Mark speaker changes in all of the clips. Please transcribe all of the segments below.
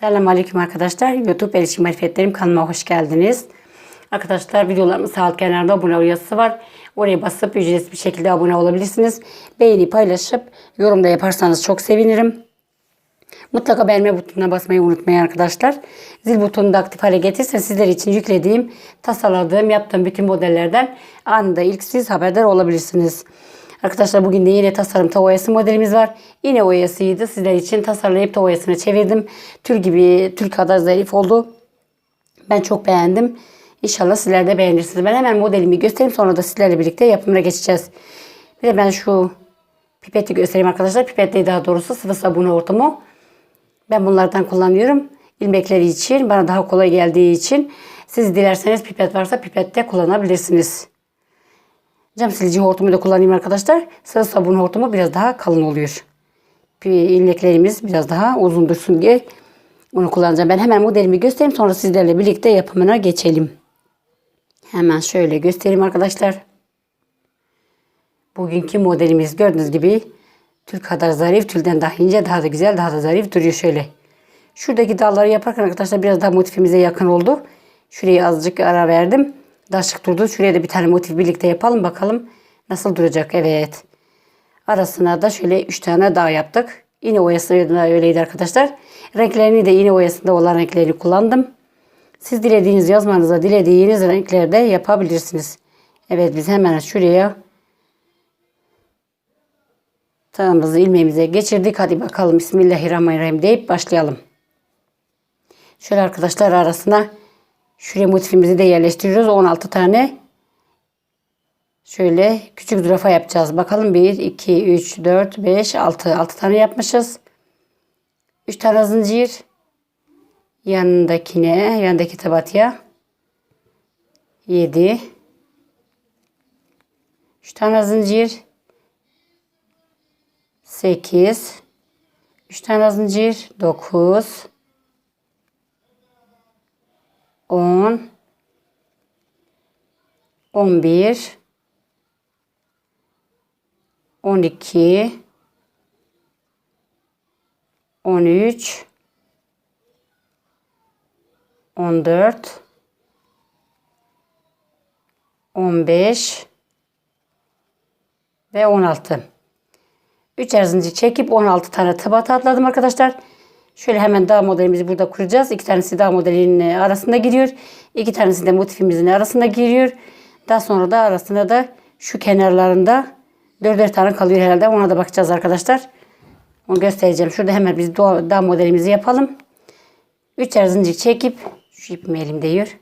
Speaker 1: Selamünaleyküm arkadaşlar. YouTube Erişim Marifetlerim kanalıma hoş geldiniz. Arkadaşlar videolarımın sağ kenarında abone ol yazısı var. Oraya basıp ücretsiz bir şekilde abone olabilirsiniz. Beğeni paylaşıp yorum da yaparsanız çok sevinirim. Mutlaka beğenme butonuna basmayı unutmayın arkadaşlar. Zil butonunu da aktif hale getirse sizler için yüklediğim, tasarladığım, yaptığım bütün modellerden anında ilk siz haberdar olabilirsiniz. Arkadaşlar bugün de yine tasarım tava oyası modelimiz var. Yine oyasıydı. Sizler için tasarlayıp tava oyasını çevirdim. Tül gibi, tül kadar zarif oldu. Ben çok beğendim. İnşallah sizler de beğenirsiniz. Ben hemen modelimi göstereyim. Sonra da sizlerle birlikte yapımına geçeceğiz. Bir de ben şu pipeti göstereyim arkadaşlar. Pipet değil daha doğrusu sıvı sabun hortumu. Ben bunlardan kullanıyorum. İlmekleri için bana daha kolay geldiği için siz dilerseniz pipet varsa pipette kullanabilirsiniz. Cam silici hortumu da kullanayım arkadaşlar. Sıvı sabun hortumu biraz daha kalın oluyor. İlmeklerimiz biraz daha uzun dursun diye onu kullanacağım. Ben hemen modelimi göstereyim sonra sizlerle birlikte yapımına geçelim. Hemen şöyle göstereyim arkadaşlar. Bugünkü modelimiz gördüğünüz gibi tül kadar zarif, tülden daha ince, daha da güzel, daha da zarif duruyor şöyle. Şuradaki dalları yaparken arkadaşlar biraz daha motifimize yakın oldu. Şuraya azıcık ara verdim. Daha şık durdu. Şuraya da bir tane motif birlikte yapalım bakalım nasıl duracak. Evet. Arasına da şöyle 3 tane daha yaptık. Yine oyası öyleydi arkadaşlar. Renklerini de yine oyasında olan renkleri kullandım. Siz dilediğiniz yazmanıza dilediğiniz renklerde yapabilirsiniz. Evet biz hemen şuraya tığımızı ilmeğimize geçirdik. Hadi bakalım Bismillahirrahmanirrahim deyip başlayalım. Şöyle arkadaşlar arasına şuraya motifimizi de yerleştiriyoruz. 16 tane şöyle küçük zürafa yapacağız. Bakalım 1, 2, 3, 4, 5, 6. 6 tane yapmışız. 3 tane zincir. Yanındakine, yanındaki tabatıya 7 3 tane zincir 8 3 tane zincir 9 10 11 12 13 14 15 ve 16. 3 zincir çekip 16 tane tabata atladım arkadaşlar. Şöyle hemen dağ modelimizi burada kuracağız. İki tanesi dağ modelinin arasında giriyor. İki tanesi de motifimizin arasında giriyor. Daha sonra da arasında da şu kenarlarında dörder tane kalıyor herhalde. Ona da bakacağız arkadaşlar. Onu göstereceğim. Şurada hemen biz dağ modelimizi yapalım. 3 zincir çekip şu ipim elimde yiyor.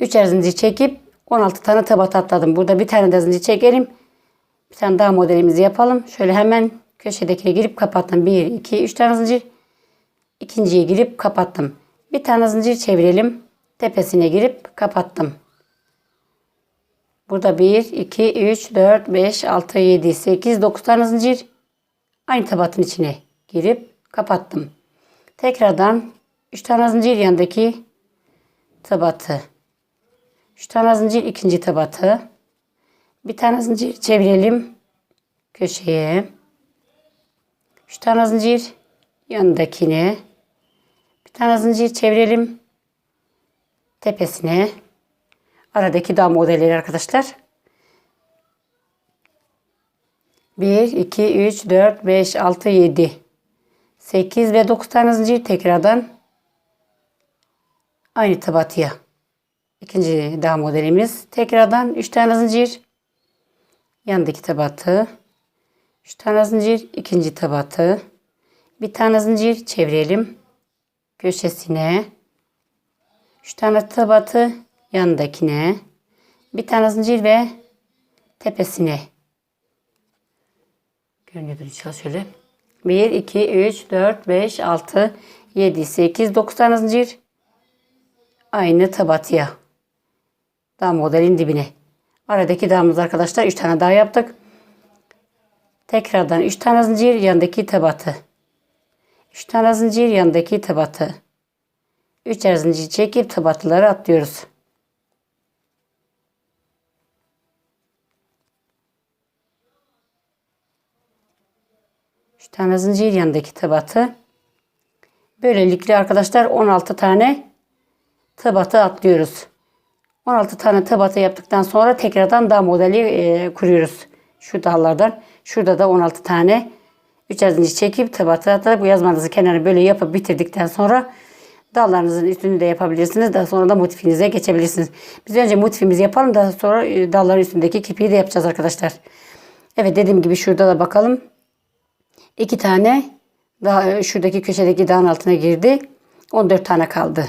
Speaker 1: 3 zincir çekip 16 tane tabat atladım. Burada bir tane de zincir çekelim. Bir tane daha modelimizi yapalım. Şöyle hemen köşedekine girip kapattım. 1, 2, 3 tane zincir. İkinciye girip kapattım. Bir tane zincir çevirelim. Tepesine girip kapattım. Burada 1, 2, 3, 4, 5, 6, 7, 8, 9 tane zincir. Aynı tabatın içine girip kapattım. Tekrardan 3 tane zincir yanındaki tabatı. 3 tane zincir ikinci tabatı. Bir tane zincir çevirelim köşeye. 3 tane zincir yanındakine. Bir tane zincir çevirelim tepesine. Aradaki dağ modelleri arkadaşlar. 1, 2, 3, 4, 5, 6, 7. 8 ve 9 tane zincir tekrardan aynı tabatıya. İkinci dağ modelimiz. Tekrardan 3 tane zincir. Yandaki tabatı. 3 tane zincir. ikinci tabatı. Bir tane zincir çevirelim. Köşesine. 3 tane tabatı yanındakine. Bir tane zincir ve tepesine. Görünüyordur inşallah şöyle. 1, 2, 3, 4, 5, 6, 7, 8, 9 tane zincir. Aynı tabatıya. Dağ modelin dibine. Aradaki dağımız arkadaşlar 3 tane daha yaptık. Tekrardan 3 tane zincir yanındaki tabatı. 3 tane zincir yanındaki tabatı. 3 zincir çekip tabatları atlıyoruz. 3 tane zincir yanındaki tabatı Böylelikle arkadaşlar 16 tane tığ batı atlıyoruz. 16 tane tığ batı yaptıktan sonra tekrardan dağ modeli e, kuruyoruz. Şu dallardan. Şurada da 16 tane 3 zincir çekip batı atıp bu yazmanızı kenarı böyle yapıp bitirdikten sonra dallarınızın üstünü de yapabilirsiniz. Daha sonra da motifinize geçebilirsiniz. Biz önce motifimizi yapalım. Daha sonra e, dalların üstündeki kipiyi de yapacağız arkadaşlar. Evet dediğim gibi şurada da bakalım. İki tane daha e, şuradaki köşedeki dağın altına girdi. 14 tane kaldı.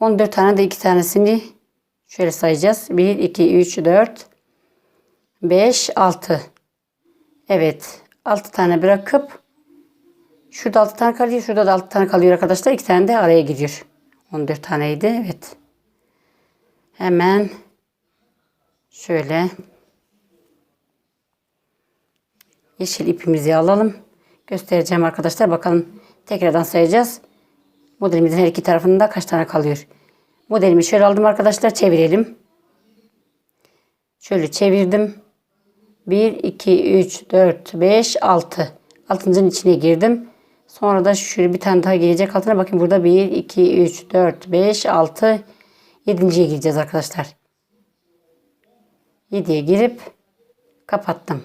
Speaker 1: 14 tane de iki tanesini şöyle sayacağız. 1, 2, 3, 4, 5, 6. Evet. 6 tane bırakıp şurada 6 tane kalıyor. Şurada da 6 tane kalıyor arkadaşlar. 2 tane de araya giriyor. 14 taneydi. Evet. Hemen şöyle yeşil ipimizi alalım. Göstereceğim arkadaşlar. Bakalım tekrardan sayacağız. Modelimizin her iki tarafında kaç tane kalıyor. Modelimi şöyle aldım arkadaşlar. Çevirelim. Şöyle çevirdim. 1, 2, 3, 4, 5, 6. Altıncının içine girdim. Sonra da şöyle bir tane daha gelecek altına. Bakın burada 1, 2, 3, 4, 5, 6, 7.ye gireceğiz arkadaşlar. 7'ye girip kapattım.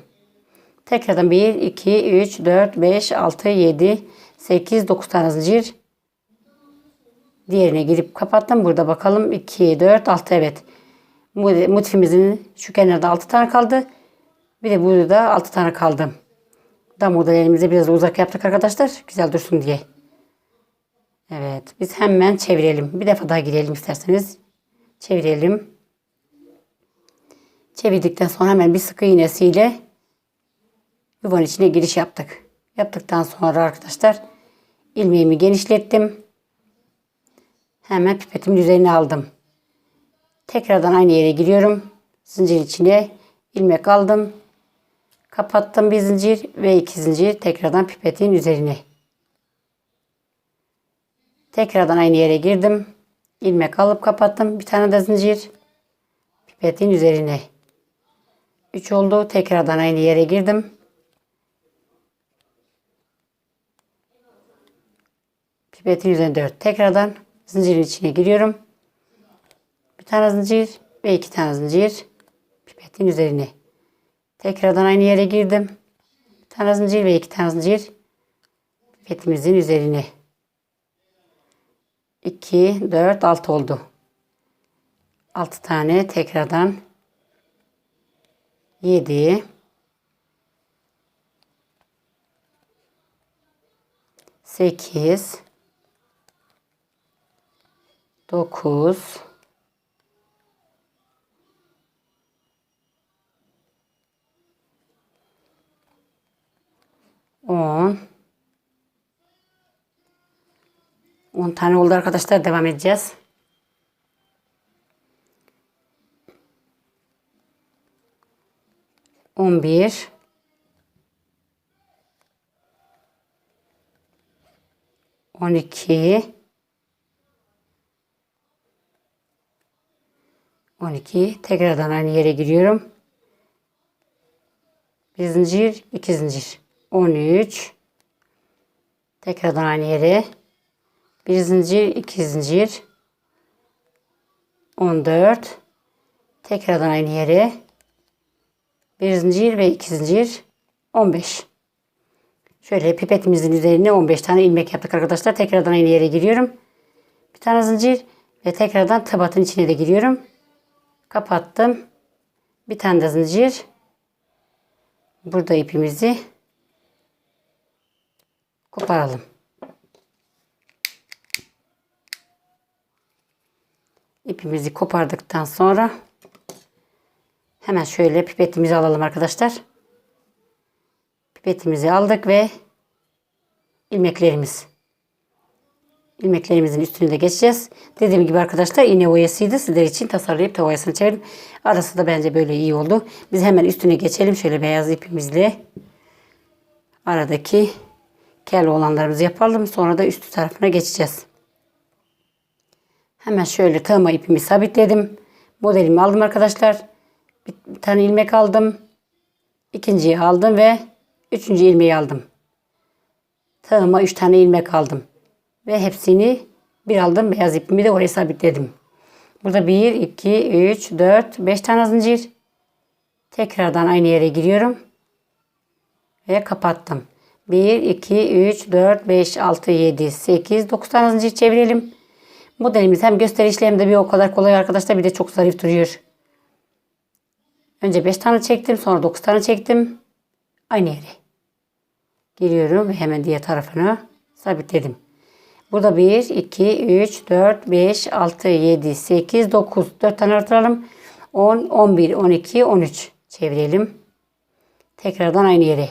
Speaker 1: Tekrardan 1, 2, 3, 4, 5, 6, 7, 8, 9 tane zincir. Diğerine girip kapattım. Burada bakalım 2, 4, 6 evet. Motifimizin şu kenarda 6 tane kaldı. Bir de burada 6 tane kaldı. Dam modelimizi biraz uzak yaptık arkadaşlar. Güzel dursun diye. Evet. Biz hemen çevirelim. Bir defa daha girelim isterseniz. Çevirelim. Çevirdikten sonra hemen bir sık iğnesiyle yuvanın içine giriş yaptık. Yaptıktan sonra arkadaşlar ilmeğimi genişlettim. Hemen pipetimin üzerine aldım. Tekrardan aynı yere giriyorum. Zincir içine ilmek aldım. Kapattım bir zincir ve iki zincir tekrardan pipetin üzerine. Tekrardan aynı yere girdim. ilmek alıp kapattım. Bir tane de zincir pipetin üzerine. 3 oldu. Tekrardan aynı yere girdim. Pipetin üzerine 4. Tekrardan zincirin içine giriyorum. Bir tane zincir ve iki tane zincir pipetin üzerine. Tekrardan aynı yere girdim. Bir tane zincir ve iki tane zincir pipetimizin üzerine. 2, 4, 6 oldu. 6 tane tekrardan 7 8 9 10 10 tane oldu arkadaşlar. Devam edeceğiz. On bir. On iki. 12 tekrardan aynı yere giriyorum. Bir zincir, iki zincir. 13 tekrardan aynı yere bir zincir, iki zincir. 14 tekrardan aynı yere bir zincir ve iki zincir. 15 Şöyle pipetimizin üzerine 15 tane ilmek yaptık arkadaşlar. Tekrardan aynı yere giriyorum. Bir tane zincir ve tekrardan tabatın içine de giriyorum. Kapattım. Bir tane de zincir. Burada ipimizi koparalım. İpimizi kopardıktan sonra hemen şöyle pipetimizi alalım arkadaşlar. Pipetimizi aldık ve ilmeklerimiz ilmeklerimizin üstünü de geçeceğiz. Dediğim gibi arkadaşlar iğne oyasıydı. Sizler için tasarlayıp da oyasını çevirdim. Arası da bence böyle iyi oldu. Biz hemen üstüne geçelim. Şöyle beyaz ipimizle aradaki kel olanlarımızı yapalım. Sonra da üstü tarafına geçeceğiz. Hemen şöyle tığma ipimi sabitledim. Modelimi aldım arkadaşlar. Bir tane ilmek aldım. İkinciyi aldım ve üçüncü ilmeği aldım. Tığıma üç tane ilmek aldım. Ve hepsini bir aldım. Beyaz ipimi de oraya sabitledim. Burada 1, 2, 3, 4, 5 tane zincir. Tekrardan aynı yere giriyorum. Ve kapattım. 1, 2, 3, 4, 5, 6, 7, 8, 9 tane çevirelim. Modelimiz hem gösterişli hem de bir o kadar kolay arkadaşlar bir de çok zarif duruyor. Önce 5 tane çektim sonra 9 tane çektim. Aynı yere. Giriyorum ve hemen diğer tarafına sabitledim. Burada 1, 2, 3, 4, 5, 6, 7, 8, 9. 4 tane artıralım. 10, 11, 12, 13. Çevirelim. Tekrardan aynı yere.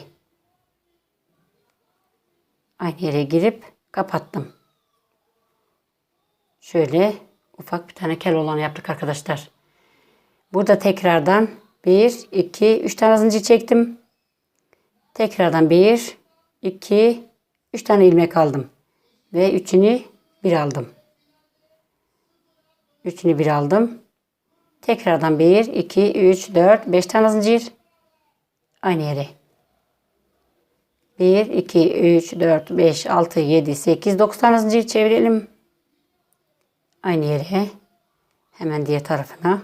Speaker 1: Aynı yere girip kapattım. Şöyle ufak bir tane kel olan yaptık arkadaşlar. Burada tekrardan 1, 2, 3 tane zincir çektim. Tekrardan 1, 2, 3 tane ilmek aldım. Ve üçünü bir aldım. Üçünü bir aldım. Tekrardan 1, 2, 3, 4, 5 tane zincir. Aynı yere. 1, 2, 3, 4, 5, 6, 7, 8, 9 tane zincir çevirelim. Aynı yere. Hemen diğer tarafına.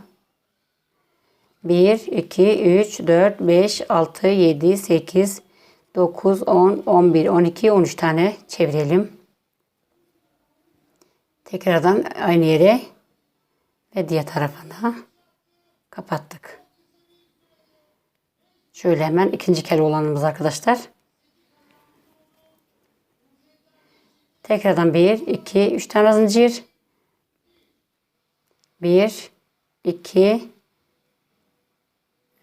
Speaker 1: 1, 2, 3, 4, 5, 6, 7, 8, 9, 10, 11, 12, 13 tane çevirelim. Tekrardan aynı yere ve diğer tarafına kapattık. Şöyle hemen ikinci kere olanımız arkadaşlar. Tekrardan 1, 2, 3 tane zincir. 1, 2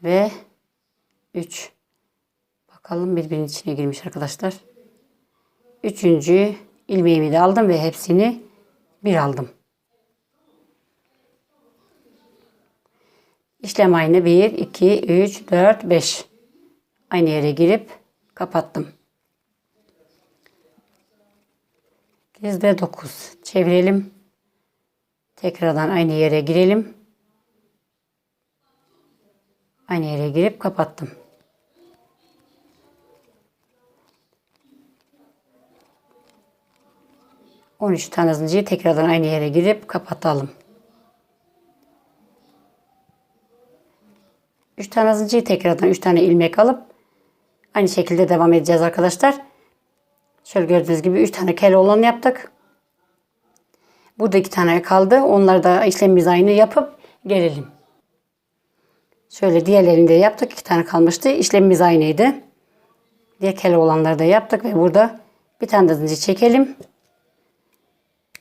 Speaker 1: ve 3. Bakalım birbirinin içine girmiş arkadaşlar. Üçüncü ilmeğimi de aldım ve hepsini bir aldım. İşlem aynı 1, 2, 3, 4, 5. Aynı yere girip kapattım. 8 ve 9. Çevirelim. Tekrardan aynı yere girelim. Aynı yere girip kapattım. On üç tane zinciri tekrardan aynı yere girip kapatalım. Üç tane zinciri tekrardan üç tane ilmek alıp aynı şekilde devam edeceğiz arkadaşlar. Şöyle gördüğünüz gibi üç tane kel olan yaptık. Burada iki tane kaldı. Onları da işlemimiz aynı yapıp gelelim. Şöyle diğerlerini de yaptık. iki tane kalmıştı. İşlemimiz aynıydı. Diğer kele olanları da yaptık ve burada bir tane de zincir çekelim.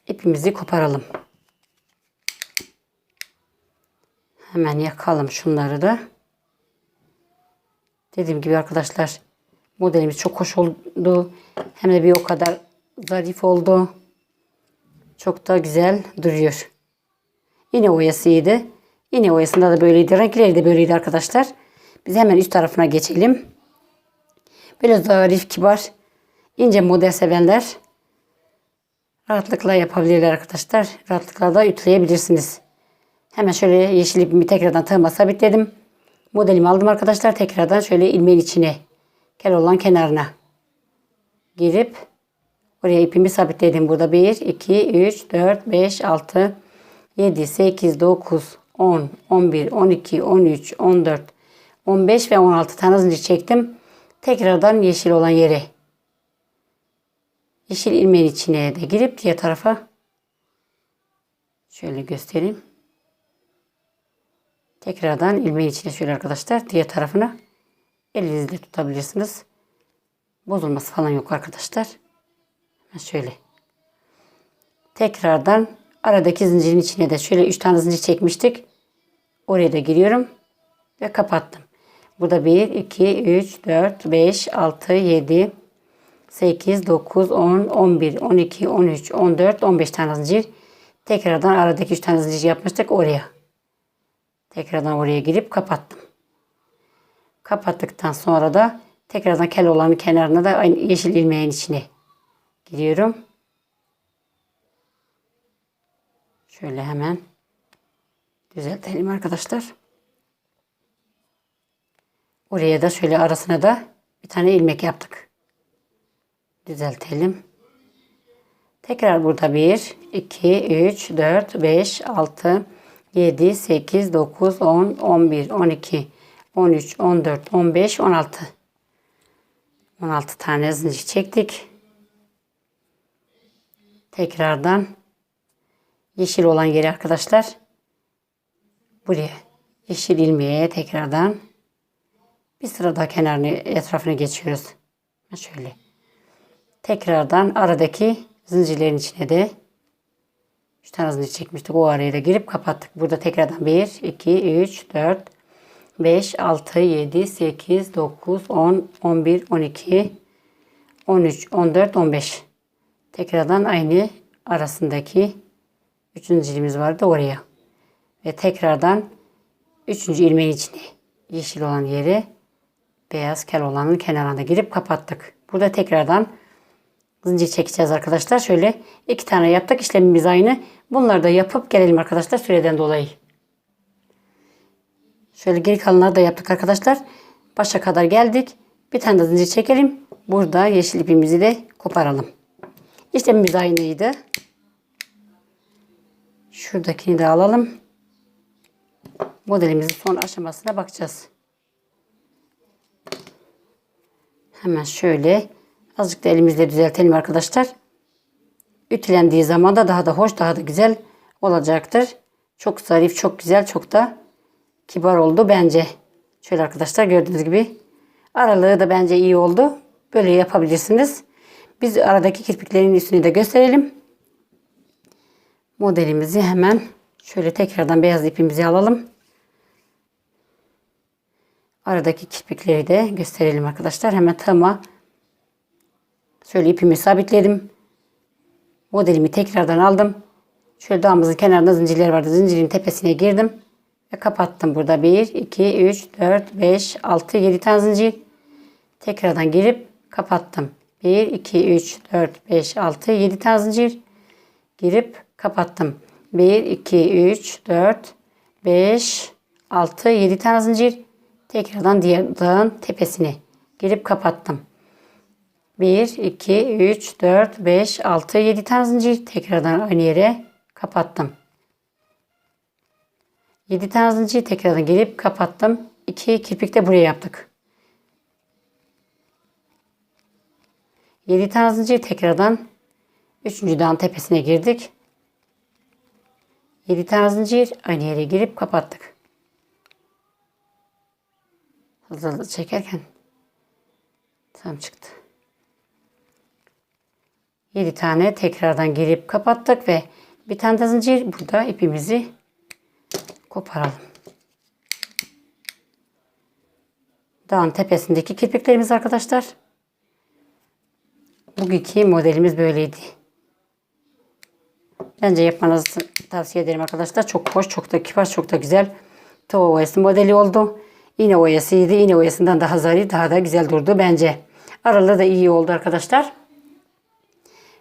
Speaker 1: İpimizi koparalım. Hemen yakalım şunları da. Dediğim gibi arkadaşlar modelimiz çok hoş oldu. Hem de bir o kadar zarif oldu. Çok da güzel duruyor. Yine oyasıydı. Yine oyasında da böyleydi. Renkleri de böyleydi arkadaşlar. Biz hemen üst tarafına geçelim. Böyle zarif, kibar, ince model sevenler rahatlıkla yapabilirler arkadaşlar. Rahatlıkla da ütüleyebilirsiniz. Hemen şöyle yeşil ipimi tekrardan tığıma sabitledim. Modelimi aldım arkadaşlar. Tekrardan şöyle ilmeğin içine kel olan kenarına girip oraya ipimi sabitledim. Burada 1, 2, 3, 4, 5, 6, 7, 8, 9, 10, 11, 12, 13, 14, 15 ve 16 tane zincir çektim. Tekrardan yeşil olan yere yeşil ilmeğin içine de girip diğer tarafa şöyle göstereyim. Tekrardan ilmeğin içine şöyle arkadaşlar diğer tarafına elinizle tutabilirsiniz. Bozulması falan yok arkadaşlar. Şöyle. Tekrardan aradaki zincirin içine de şöyle 3 tane zincir çekmiştik. Oraya da giriyorum ve kapattım. Burada 1, 2, 3, 4, 5, 6, 7, 8, 9, 10, 11, 12, 13, 14, 15 tane zincir. Tekrardan aradaki 3 tane zincir yapmıştık oraya. Tekrardan oraya girip kapattım. Kapattıktan sonra da tekrardan kel olanın kenarına da aynı yeşil ilmeğin içine giriyorum. Şöyle hemen düzeltelim arkadaşlar. Oraya da şöyle arasına da bir tane ilmek yaptık. Düzeltelim. Tekrar burada 1, 2, 3, 4, 5, 6, 7, 8, 9, 10, 11, 12, 13, 14, 15, 16. 16 tane zincir çektik. Tekrardan yeşil olan yeri arkadaşlar buraya yeşil ilmeğe tekrardan bir sıra daha kenarını etrafını geçiyoruz. Şöyle. Tekrardan aradaki zincirlerin içine de 3 tane zincir çekmiştik. O araya da girip kapattık. Burada tekrardan 1, 2, 3, 4, 5, 6, 7, 8, 9, 10, 11, 12, 13, 14, 15. Tekrardan aynı arasındaki 3. zincirimiz vardı oraya. Ve tekrardan 3. ilmeğin içine yeşil olan yere beyaz kel olanın kenarına girip kapattık. Burada tekrardan zincir çekeceğiz arkadaşlar. Şöyle iki tane yaptık. işlemimiz aynı. Bunları da yapıp gelelim arkadaşlar süreden dolayı. Şöyle geri kalanları da yaptık arkadaşlar. Başa kadar geldik. Bir tane de zincir çekelim. Burada yeşil ipimizi de koparalım. İşlemimiz aynıydı. Şuradakini de alalım. Modelimizin son aşamasına bakacağız. Hemen şöyle azıcık da elimizle düzeltelim arkadaşlar. Ütülendiği zaman da daha da hoş, daha da güzel olacaktır. Çok zarif, çok güzel, çok da kibar oldu bence. Şöyle arkadaşlar gördüğünüz gibi aralığı da bence iyi oldu. Böyle yapabilirsiniz. Biz aradaki kirpiklerin üstünü de gösterelim. Modelimizi hemen şöyle tekrardan beyaz ipimizi alalım. Aradaki kirpikleri de gösterelim arkadaşlar. Hemen tığıma şöyle ipimi sabitledim. Modelimi tekrardan aldım. Şöyle dağımızın kenarında zincirler vardı. Zincirin tepesine girdim. Ve kapattım. Burada 1, 2, 3, 4, 5, 6, 7 tane zincir. Tekrardan girip kapattım. 1, 2, 3, 4, 5, 6, 7 tane zincir. Girip kapattım. 1, 2, 3, 4, 5, 6, 7 tane zincir. Tekrardan diğer dağın tepesine girip kapattım. 1, 2, 3, 4, 5, 6, 7 tane zincir. Tekrardan aynı yere kapattım. 7 tane zincir tekrardan gelip kapattım. 2 kirpik de buraya yaptık. 7 tane zincir tekrardan 3. dağın tepesine girdik. 7 tane zincir aynı yere girip kapattık. Hızlı hızlı çekerken tam çıktı. 7 tane tekrardan girip kapattık ve bir tane zincir burada ipimizi koparalım. Dağın tepesindeki kirpiklerimiz arkadaşlar. Bugünkü modelimiz böyleydi. Bence yapmanızı tavsiye ederim arkadaşlar. Çok hoş, çok da kibar, çok da güzel. Tava oyası modeli oldu. İğne oyasıydı. İğne oyasından daha zarif, daha da güzel durdu bence. Aralığı da iyi oldu arkadaşlar.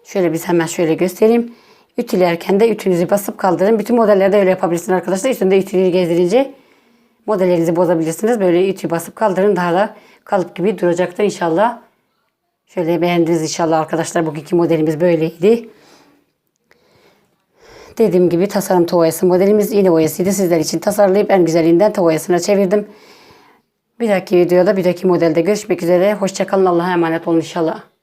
Speaker 1: Şöyle biz hemen şöyle göstereyim. Ütülerken de ütünüzü basıp kaldırın. Bütün modellerde öyle yapabilirsiniz arkadaşlar. Üstünde ütüyü gezdirince modellerinizi bozabilirsiniz. Böyle ütüyü basıp kaldırın. Daha da kalıp gibi duracaktır inşallah. Şöyle beğendiniz inşallah arkadaşlar. Bugünkü modelimiz böyleydi. Dediğim gibi tasarım tovayası modelimiz iğne boyasıydı. Sizler için tasarlayıp en güzelinden tovayasına çevirdim. Bir dahaki videoda bir dahaki modelde görüşmek üzere. Hoşçakalın. Allah'a emanet olun inşallah.